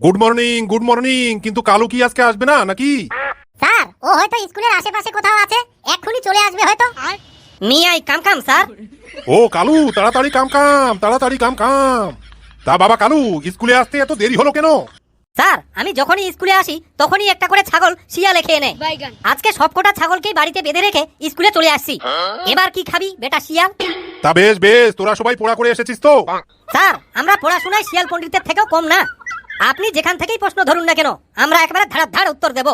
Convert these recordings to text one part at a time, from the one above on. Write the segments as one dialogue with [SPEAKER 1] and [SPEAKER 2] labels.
[SPEAKER 1] Good morning
[SPEAKER 2] good morning কিন্তু কালু কি আজকে আসবে না নাকি?
[SPEAKER 1] স্যার ও হয়তো স্কুলের আশেপাশে কোথাও আছে। এক্ষুনি চলে আসবে হয়তো।
[SPEAKER 3] May I come come sir
[SPEAKER 2] ও কালু তাড়াতাড়ি কাম কাম তাড়াতাড়ি কাম কাম তা বাবা কালু স্কুলে আসতে এত দেরি হলো কেন?
[SPEAKER 3] স্যার আমি যখনই স্কুলে আসি তখনই একটা করে ছাগল শিয়ালে খেয়ে নেয়। আজকে সবকটা ছাগলকেই বাড়িতে বেঁধে রেখে স্কুলে চলে আসছি। এবার কি খাবি বেটা শিয়াল?
[SPEAKER 2] তা বেশ বেশ তোরা সবাই পোড়া করে এসেছিস তো।
[SPEAKER 3] স্যার আমরা পড়াশোনায় শিয়াল পণ্ডিতের থেকেও কম না। আপনি যেখান থেকেই প্রশ্ন ধরুন না কেন আমরা একেবারে ধাড়া ধাড় উত্তর দেব।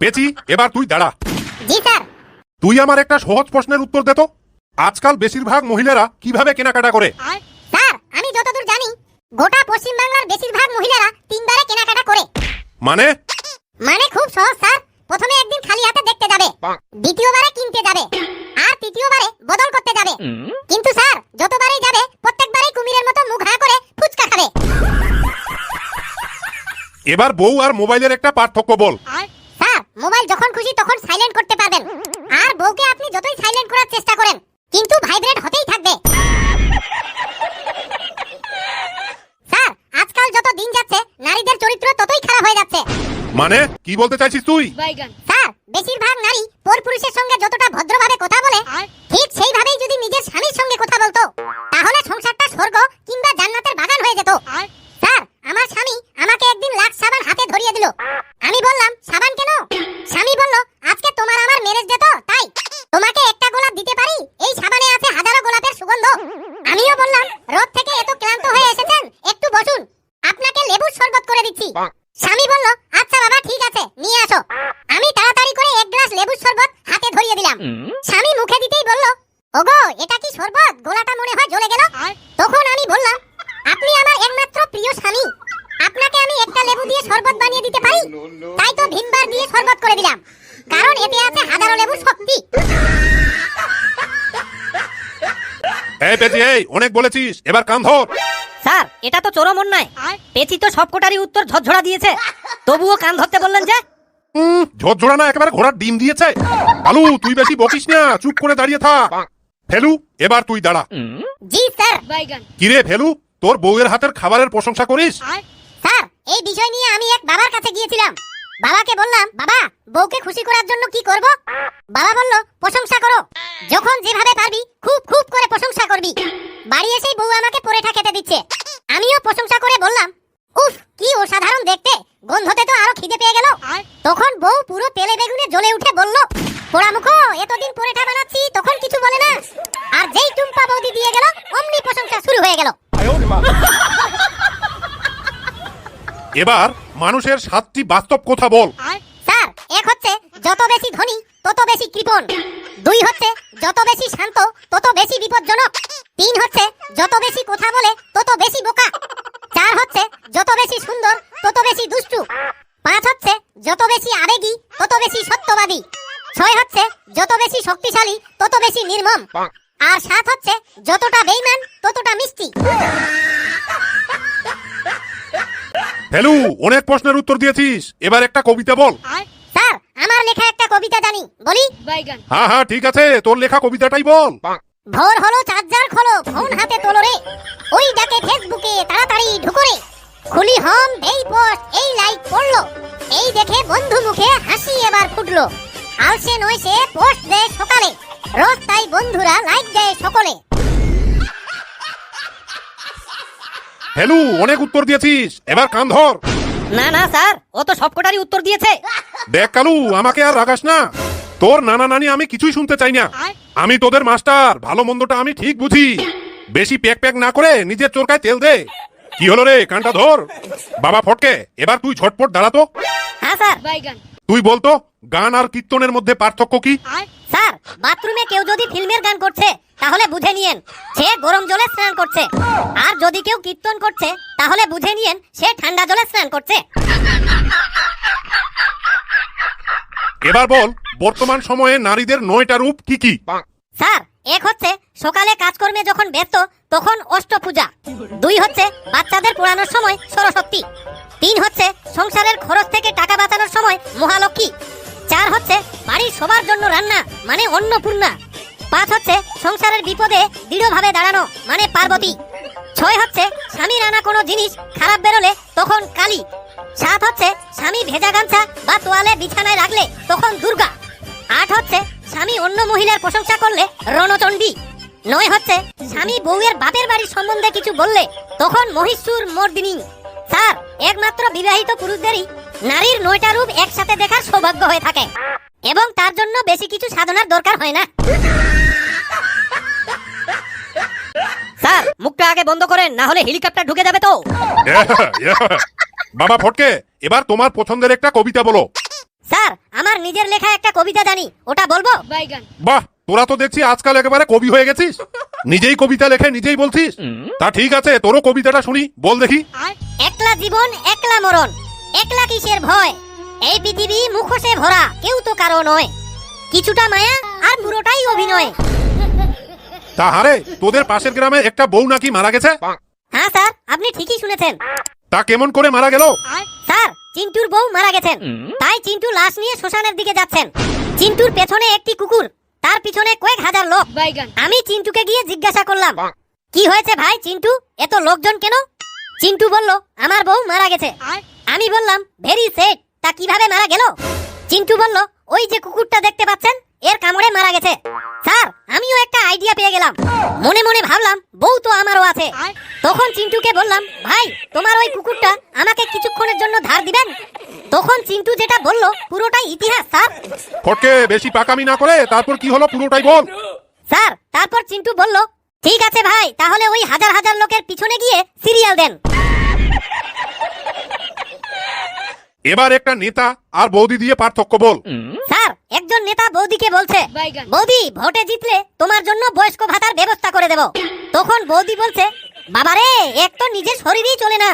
[SPEAKER 2] পেছি এবার তুই দাঁড়া।
[SPEAKER 1] জি স্যার।
[SPEAKER 2] তুই আমার একটা সহজ প্রশ্নের উত্তর দে তো। আজকাল বেশিরভাগ মহিলারা কীভাবে কেনাকাটা করে?
[SPEAKER 1] স্যার আমি যতদূর জানি গোটা পশ্চিম বাংলার বেশিরভাগ মহিলারা তিনবারে কেনাকাটা করে।
[SPEAKER 2] মানে?
[SPEAKER 1] মানে খুব সহজ স্যার। প্রথমে একদিন খালি হাতে দেখতে যাবে। দ্বিতীয়বারে কিনতে যাবে। আর তৃতীয়বারে বদল করতে যাবে। কিন্তু স্যার যতবারই যাবে প্রত্যেকবারই কুমিরের মতো মুখ হা করে ফুচকা খাবে।
[SPEAKER 2] এবার বউ আর মোবাইলের একটা পার্থক্য বল।
[SPEAKER 1] স্যার মোবাইল যখন খুশি তখন সাইলেন্ট করতে পারবেন। আর বউকে আপনি যতই সাইলেন্ট করার চেষ্টা করেন কিন্তু ভাইব্রেট হতেই থাকবে। স্যার আজকাল যত দিন যাচ্ছে নারীদের চরিত্র ততই খারাপ হয়ে যাচ্ছে।
[SPEAKER 2] মানে কি বলতে চাইছিস তুই?
[SPEAKER 1] স্যার বেশিরভাগ নারী পরপুরুষের সঙ্গে যতটা ক্লান্ত হয়ে এসেছেন? একটু বসুন। আপনাকে লেবুর শরবত করে দিচ্ছি। স্বামী বলল আচ্ছা বাবা ঠিক আছে নিয়ে আসো। আমি তাড়াতাড়ি করে এক গ্লাস লেবুর শরবত হাতে ধরিয়ে দিলাম। স্বামী মুখে দিতেই বলল ওগো এটা কি শরবত? গোলাটা মনে হয় জ্বলে গেল। তখন আমি বললাম আপনি আমার একমাত্র প্রিয় স্বামী। আপনাকে আমি একটা লেবু দিয়ে শরবত বানিয়ে দিতে পারি? তাই তো ভিমবার দিয়ে শরবত করে দিলাম। কারণ এতে আছে হাজারো লেবুর শক্তি।
[SPEAKER 2] এই এই অনেক বলেছিস। এবার কান ধর।
[SPEAKER 3] স্যার এটা তো চরম অন্যায় পেছি তো সবকটারই উত্তর ঝরঝরা দিয়েছে। তবুও কান ধরতে বললেন যে?
[SPEAKER 2] ঝোড়ঝোড়া না একেবারে ঘোড়ার ডিম দিয়েছে। কালু তুই বেশি বকিস না চুপ করে দাঁড়িয়ে থাক। ফেলু এবার তুই দাঁড়া।
[SPEAKER 1] জি স্যার।
[SPEAKER 2] কিরে ফেলু তোর বউয়ের হাতের খাবারের প্রশংসা করিস?
[SPEAKER 1] স্যার এই বিষয় নিয়ে আমি এক বাবার কাছে গিয়েছিলাম। বাবাকে বললাম, বাবা, বউকে খুশি করার জন্য কি করব? বাবা বলল, প্রশংসা করো। যখন যেভাবে পারবি, খুব খুব করে প্রশংসা করবি। বাড়ি এসেই বউ আমাকে পরোটা খেতে দিচ্ছে। আমিও প্রশংসা করে বললাম, উফ, কি অসাধারণ দেখতে। গন্ধতে তো আরও খিদে পেয়ে গেল। তখন বউ পুরো তেলে বেগুনে জ্বলে উঠে বলল পোড়ামুখো এতদিন পরোটা বানাচ্ছি, তখন কিছু বলে না। আর যেই টুম্পা বৌদি দিয়ে গেল, অমনি প্রশংসা শুরু হয়ে গেল।
[SPEAKER 2] এবার মানুষের সাতটি বাস্তব কথা বল।
[SPEAKER 1] স্যার, এক হচ্ছে যত বেশি ধনী, তত বেশি কৃপণ। দুই হচ্ছে যত বেশি শান্ত, তত বেশি বিপজ্জনক। তিন হচ্ছে যত বেশি কথা বলে, তত বেশি বোকা। চার হচ্ছে যত বেশি সুন্দর, তত বেশি দুষ্টু। পাঁচ হচ্ছে যত বেশি আবেগী, তত বেশি সত্যবাদী। ছয় হচ্ছে যত বেশি শক্তিশালী, তত বেশি নির্মম। আর সাত হচ্ছে যতটা বেইমান, ততটা মিষ্টি।
[SPEAKER 2] ফেলু অনেক প্রশ্নের উত্তর দিয়েছিস। এবার একটা কবিতা বল।
[SPEAKER 1] স্যার আমার লেখা একটা কবিতা জানি। বলি?
[SPEAKER 2] হ্যাঁ হ্যাঁ ঠিক আছে তোর লেখা কবিতাটাই বল।
[SPEAKER 1] ভোর হলো চার্জার খোলো ফোন হাতে তোলো রে। ওই ডাকে ফেসবুকে তাড়াতাড়ি ঢুকো রে। খুলি হোম এই পোস্ট এই লাইক পড়ল এই দেখে বন্ধু মুখে হাসি এবার ফুটলো। আলসে নয় সে পোস্ট দেয় সকালে। রোজ তাই বন্ধুরা লাইক দেয় সকলে।
[SPEAKER 2] ফেলু অনেক উত্তর দিয়েছিস। এবার কান ধর।
[SPEAKER 3] না না স্যার ও তো সবকটারই উত্তর দিয়েছে।
[SPEAKER 2] দেখ কালু আমাকে আর রাগাস না। তোর নানা নানি আমি কিছুই শুনতে চাই না। আমি তোদের মাস্টার ভালো মন্দটা আমি ঠিক বুঝি। বেশি প্যাক প্যাক না করে নিজের চোরকায় তেল দে। কি হলো রে কানটা ধর। বাবা ফটকে এবার তুই ঝটপট দাঁড়াতো
[SPEAKER 3] হ্যাঁ স্যার।
[SPEAKER 2] তুই বলতো গান আর কীর্তনের মধ্যে পার্থক্য কি?
[SPEAKER 3] স্যার বাথরুমে কেউ যদি ফিল্মের গান করছে তাহলে বুঝে নিয়েন সে গরম জলে স্নান করছে। আর যদি কেউ কীর্তন করছে তাহলে বুঝে নিয়েন সে ঠান্ডা জলে স্নান করছে।
[SPEAKER 2] এবার বল বর্তমান সময়ে নারীদের নয়টা রূপ কি কি?
[SPEAKER 3] স্যার এক হচ্ছে সকালে কাজকর্মে যখন ব্যস্ত তখন অষ্টপূজা। দুই হচ্ছে বাচ্চাদের পড়ানোর সময় সরস্বতী। তিন হচ্ছে সংসারের খরচ থেকে টাকা বাঁচানোর সময় মহালক্ষ্মী। চার হচ্ছে বাড়ির সবার জন্য রান্না মানে অন্নপূর্ণা। পাঁচ হচ্ছে সংসারের বিপদে দৃঢ়ভাবে দাঁড়ানো মানে পার্বতী। ছয় হচ্ছে স্বামীর আনা কোনো জিনিস খারাপ বেরোলে তখন কালী। সাত হচ্ছে স্বামী ভেজা গামছা বা তোয়ালে বিছানায় রাখলে তখন দুর্গা। আট হচ্ছে স্বামী অন্য মহিলার প্রশংসা করলে রণচণ্ডী। নয় হচ্ছে স্বামী বউয়ের বাপের বাড়ির সম্বন্ধে কিছু বললে তখন মহিষুর মর্দিনী। স্যার, একমাত্র বিবাহিত পুরুষদেরই নারীর নয়টা রূপ একসাথে দেখার সৌভাগ্য হয়ে থাকে। এবং তার জন্য বেশি কিছু সাধনার দরকার হয় না। স্যার মুখটা আগে বন্ধ করেন না হলে হেলিকপ্টার ঢুকে যাবে তো.
[SPEAKER 2] বাবা ফটকে এবার তোমার পছন্দের একটা কবিতা বলো।
[SPEAKER 3] স্যার আমার নিজের লেখা একটা কবিতা জানি ওটা বলব?
[SPEAKER 2] বাহ তোরা তো দেখছি আজকাল একেবারে কবি হয়ে গেছিস। নিজেই কবিতা লেখে নিজেই বলছিস। তা ঠিক আছে তোরও কবিতাটা শুনি বল দেখি।
[SPEAKER 3] একলা জীবন একলা মরণ। একলা কিসের ভয়? এই পৃথিবী মুখোশে ভরা কেউ তো কারও নয়। কিছুটা মায়া আর পুরোটাই অভিনয়।
[SPEAKER 2] তা হারে তোদের পাশের গ্রামে একটা বউ নাকি মারা গেছে?
[SPEAKER 3] হ্যাঁ স্যার আপনি ঠিকই শুনেছেন।
[SPEAKER 2] তা কেমন করে মারা গেল?
[SPEAKER 3] স্যার চিন্টুর বউ মারা গেছেন। তাই চিন্টু লাশ নিয়ে শ্মশানের দিকে যাচ্ছেন। চিন্টুর পেছনে একটি কুকুর তার পিছনে কয়েক হাজার লোক। আমি চিন্টুকে গিয়ে জিজ্ঞাসা করলাম কি হয়েছে ভাই চিন্টু? এত লোকজন কেন? চিন্টু বলল আমার বউ মারা গেছে। আমি বললাম ভেরি সেড তা কীভাবে মারা গেল? চিন্টু বলল ওই যে কুকুরটা দেখতে পাচ্ছেন এর কামড়ে মারা গেছে। স্যার আমিও একটা আইডিয়া পেয়ে গেলাম। মনে মনে ভাবলাম বউ তো আমারও আছে। তখন চিন্টুকে বললাম ভাই তোমার ওই কুকুরটা আমাকে কিছুক্ষণের জন্য ধার দিবেন? তখন চিন্টু যেটা বলল পুরোটাই ইতিহাস স্যার।
[SPEAKER 2] ফটকে বেশি পাকামি না করে তারপর কি হলো পুরোটাই বল।
[SPEAKER 3] স্যার তারপর চিন্টু বলল ঠিক আছে ভাই তাহলে ওই হাজার হাজার লোকের পিছনে গিয়ে সিরিয়াল দেন।
[SPEAKER 2] এবার একটা নেতা আর বৌদি দিয়ে পার্থক্য বল।
[SPEAKER 3] স্যার একজন নেতা বৌদিকে বলছে বৌদি ভোটে জিতলে তোমার জন্য বয়স্ক ভাতার ব্যবস্থা করে দেব। তখন বৌদি বলছে বাবারে এক তো নিজের শরীরই চলে না।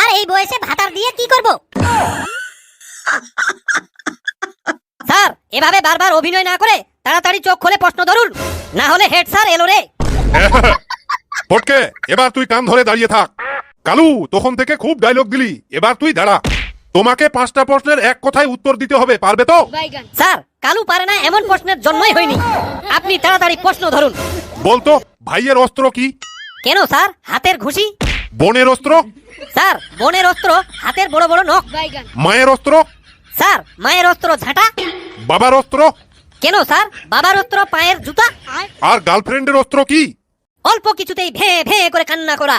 [SPEAKER 3] আর এই বয়সে ভাতার দিয়ে কি করব? স্যার এভাবে বারবার অভিনয় না করে তাড়াতাড়ি চোখ খুলে প্রশ্ন ধরুন। না হলে হেড স্যার এলো রে।
[SPEAKER 2] ফটকে এবার তুই কান ধরে দাঁড়িয়ে থাক। কালু তখন থেকে খুব ডায়লগ দিলি। এবার তুই দাঁড়া। তোমাকে পাঁচটা প্রশ্নের এক কথায় উত্তর দিতে হবে পারবে তো?
[SPEAKER 3] স্যার কালু পারে না এমন প্রশ্নের জন্মই হয়নি। আপনি তাড়াতাড়ি প্রশ্ন ধরুন।
[SPEAKER 2] বলতো ভাইয়ের অস্ত্র কি?
[SPEAKER 3] কেন স্যার? হাতের ঘুষি?
[SPEAKER 2] বোনের অস্ত্র?
[SPEAKER 3] স্যার বোনের অস্ত্র হাতের বড় বড় নখ।
[SPEAKER 2] মায়ের অস্ত্র?
[SPEAKER 3] স্যার মায়ের অস্ত্র ঝাঁটা?
[SPEAKER 2] বাবার অস্ত্র?
[SPEAKER 3] কেন স্যার? বাবার অস্ত্র পায়ের জুতা?
[SPEAKER 2] আর গার্লফ্রেন্ডের অস্ত্র কি?
[SPEAKER 3] অল্প কিছুতেই ভে ভে করে কান্না করা।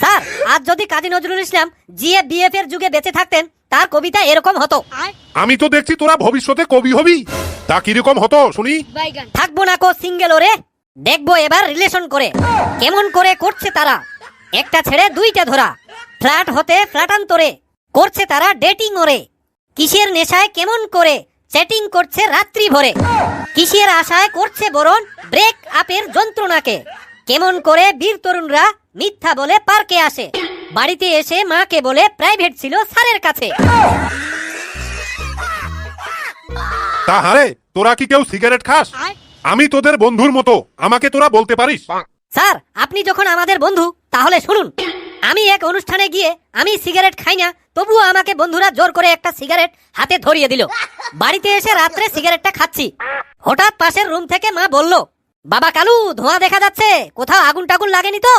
[SPEAKER 3] স্যার আজ যদি কাজী নজরুল ইসলাম জিএ বিএফ এর যুগে বেঁচে থাকতেন তার কবিতা এরকম হতো।
[SPEAKER 2] আমি তো দেখছি তোরা ভবিষ্যতে কবি হবি। তা কীরকম হতো শুনি?
[SPEAKER 3] থাকব না কো সিঙ্গেল ওরে দেখব এবার রিলেশন করে। কেমন করে করছে তারা? একটা ছেড়ে দুইটা ধরা। ফ্ল্যাট হতে ফ্ল্যাটান্তরে করছে তারা ডেটিং ওরে। কিসের নেশায় কেমন করে চ্যাটিং করছে রাত্রি ভরে? কিসের আশায় করছে বরণ ব্রেক আপের যন্ত্রণাকে? কেমন করে বীর তরুণরা মিথ্যা বলে পার্কে আসে? বাড়িতে এসে মাকে বলে প্রাইভেট ছিল স্যারের কাছে।
[SPEAKER 2] তা হারে তোরা কি কেউ সিগারেট খাস? আমি তোদের বন্ধুর মতো আমাকে তোরা বলতে পারিস?
[SPEAKER 3] স্যার আপনি যখন আমাদের বন্ধু তাহলে শুনুন। আমি এক অনুষ্ঠানে গিয়ে আমি সিগারেট খাই না তবুও আমাকে বন্ধুরা জোর করে একটা সিগারেট হাতে ধরিয়ে দিল। বাড়িতে এসে রাত্রে সিগারেটটা খাচ্ছি। হঠাৎ পাশের রুম থেকে মা বলল বাবা কালু ধোঁয়া দেখা যাচ্ছে। কোথাও আগুন টাগুন লাগেনি তো?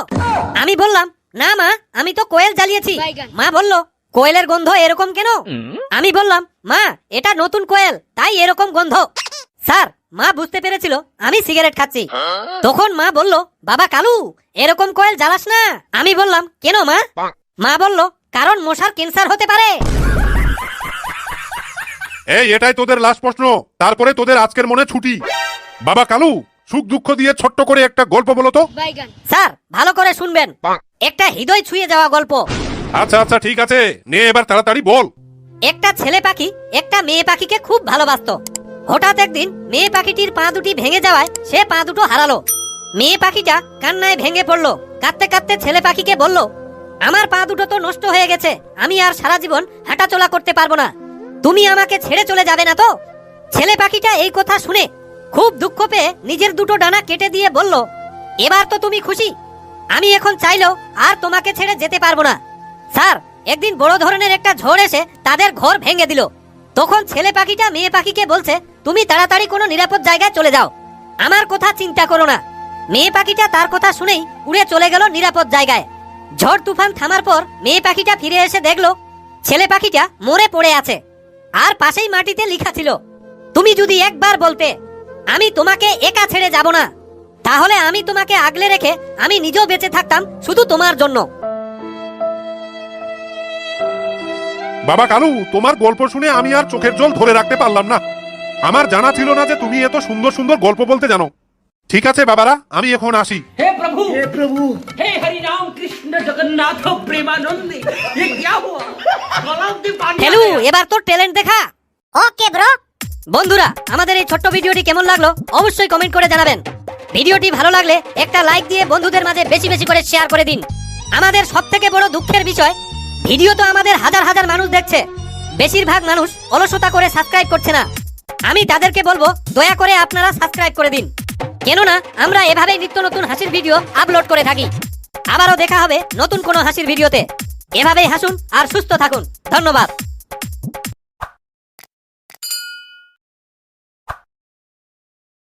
[SPEAKER 3] আমি বললাম না মা আমি তো কোয়েল জ্বালিয়েছি। মা বলল কোয়েলের গন্ধ এরকম কেন? আমি বললাম মা এটা নতুন কোয়েল তাই এরকম গন্ধ। স্যার মা বুঝতে পেরেছিল আমি সিগারেট খাচ্ছি। তখন মা বলল বাবা কালু এরকম কোয়েল জ্বালাস না। আমি বললাম কেন মা? মা বলল কারণ মশার ক্যান্সার হতে পারে।
[SPEAKER 2] এই এটাই তোদের লাস্ট প্রশ্ন। তারপরে তোদের আজকের মনে ছুটি। বাবা কালু সুখ দুঃখ দিয়ে ছোট্ট করে একটা গল্প বলো তো।
[SPEAKER 3] স্যার ভালো করে শুনবেন। একটা হৃদয় ছুঁয়ে যাওয়া গল্প।
[SPEAKER 2] আচ্ছা আচ্ছা ঠিক আছে। নে এবার তাড়াতাড়ি বল।
[SPEAKER 3] একটা ছেলে পাখি একটা মেয়ে পাখিকে খুব ভালোবাসতো। হঠাৎ একদিন মেয়ে পাখিটির পা দুটি ভেঙে যাওয়ায় সে পা দুটো হারালো। মেয়ে পাখিটা কান্নায় ভেঙে পড়ল। কাঁদতে কাঁদতে ছেলে পাখিকে বলল আমার পা দুটো তো নষ্ট হয়ে গেছে। আমি আর সারা জীবন হাঁটাচলা করতে পারব না। তুমি আমাকে ছেড়ে চলে যাবে না তো? ছেলে পাখিটা এই কথা শুনে খুব দুঃখ পেয়ে নিজের দুটো ডানা কেটে দিয়ে বলল, এবার তো তুমি খুশি। আমি এখন চাইলেও আর তোমাকে ছেড়ে যেতে পারব না। স্যার, একদিন বড় ধরনের একটা ঝড় এসে তাদের ঘর ভেঙে দিল। তখন ছেলে পাখিটা মেয়ে পাখিকে বলছে, তুমি তাড়াতাড়ি কোনো নিরাপদ জায়গায় চলে যাও। আমার কথা চিন্তা করো না। মেয়ে পাখিটা তার কথা শুনেই উড়ে চলে গেল নিরাপদ জায়গায়। ঝড় তুফান থামার পর মেয়ে পাখিটা ফিরে এসে দেখল, ছেলে পাখিটা মরে পড়ে আছে। আর পাশেই মাটিতে লেখা ছিল, তুমি যদি একবার বলতে, আমি তোমাকে একা ছেড়ে যাব না, তাহলে আমি তোমাকে আগলে রেখে আমি নিজেও বেঁচে থাকতাম শুধু তোমার জন্য।
[SPEAKER 2] বাবা কালু, তোমার গল্প শুনে আমি আর চোখের জল ধরে রাখতে পারলাম না। আমার জানা ছিল না যে তুমি এত সুন্দর সুন্দর গল্প বলতে জানো। ঠিক আছে বাবারা আমি এখন আসি
[SPEAKER 4] हे प्रभु हे प्रभु हे हरि राम कृष्ण जगन्नाथ प्रेमानंद ये क्या हुआ गलाव में पानी आ
[SPEAKER 3] হেলু
[SPEAKER 4] गया।
[SPEAKER 3] এবার তোর ট্যালেন্ট দেখা
[SPEAKER 1] ওকে ব্রো
[SPEAKER 3] বন্ধুরা আমাদের এই ছোট্ট ভিডিওটি কেমন লাগলো অবশ্যই কমেন্ট করে জানাবেন ভিডিওটি ভালো লাগলে একটা লাইক দিয়ে বন্ধুদের মাঝে বেশি বেশি করে শেয়ার করে দিন আমাদের সব থেকে বড় দুঃখের বিষয় ভিডিও তো আমাদের হাজার হাজার মানুষ দেখছে বেশিরভাগ মানুষ অলসতা করে সাবস্ক্রাইব করছে না আমি তাদেরকে বলবো দয়া করে আপনারা সাবস্ক্রাইব করে দিন কেননা, আমরা এভাবেই নিত্য নতুন হাসির ভিডিও আপলোড করে থাকি। আবারও দেখা হবে নতুন কোনো হাসির ভিডিওতে। এভাবেই হাসুন আর সুস্থ থাকুন। ধন্যবাদ।